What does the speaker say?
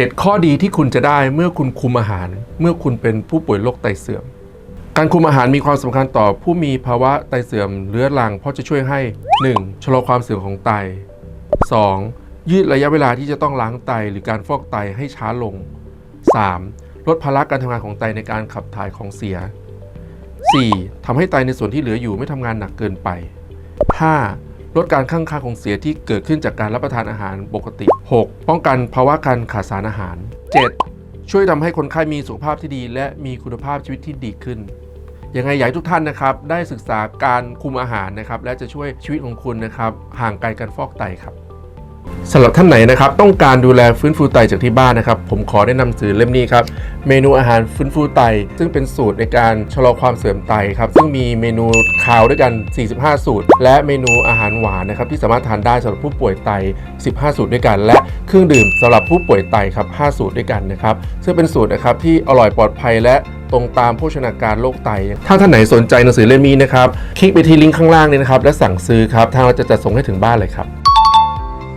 7 ข้อดีที่คุณจะได้เมื่อคุณคุมอาหาร เมื่อคุณเป็นผู้ป่วยโรคไตเสื่อม การคุมอาหารมีความสำคัญต่อผู้มีภาวะไตเสื่อมเรื้อรัง เพราะจะช่วยให้ 1. ชะลอความเสื่อมของไต 2. ยืดระยะเวลาที่จะต้องล้างไตหรือการฟอกไตให้ช้าลง 3. ลดภาระการทำงานของไตในการขับถ่ายของเสีย 4. ทำให้ไตในส่วนที่เหลืออยู่ไม่ทำงานหนักเกินไป 5. ลดการข้างคาของเสียที่เกิดขึ้นจากการรับประทานอาหารปกติ 6. ป้องกันภาวะการขาดสารอาหาร 7. ช่วยทำให้คนไข้มีสุขภาพที่ดี และมีคุณภาพชีวิตที่ดีขึ้นยังไงอยากให้ทุกท่านนะครับได้ศึกษาการคุมอาหารนะครับและจะช่วยชีวิตของคุณนะครับห่างไกลการฟอกไตครับ สำหรับท่านไหนนะครับต้องการดูแลฟื้นฟูไตจากที่บ้านนะครับ ผมขอแนะนำสื่อเล่มนี้ครับเมนูอาหารฟื้นฟูไต ซึ่งเป็นสูตรในการชะลอความเสื่อมไตครับซึ่งมีเมนูคาวด้วยกัน 45 สูตร และเมนูอาหารหวานนะครับที่สามารถทานได้สำหรับผู้ป่วยไต 15 สูตรด้วยกัน และเครื่องดื่มสำหรับผู้ป่วยไตครับ 5 สูตรด้วยกันนะครับซึ่งเป็นสูตรนะครับที่อร่อยปลอดภัยและตรงตามโภชนาการโรคไต ถ้าท่านไหนสนใจหนังสือเล่มนี้นะครับ คลิกไปที่ลิงก์ข้างล่างนี้นะครับ และสั่งซื้อครับ ทางเราจะจัดส่งให้ถึงบ้านเลยครับ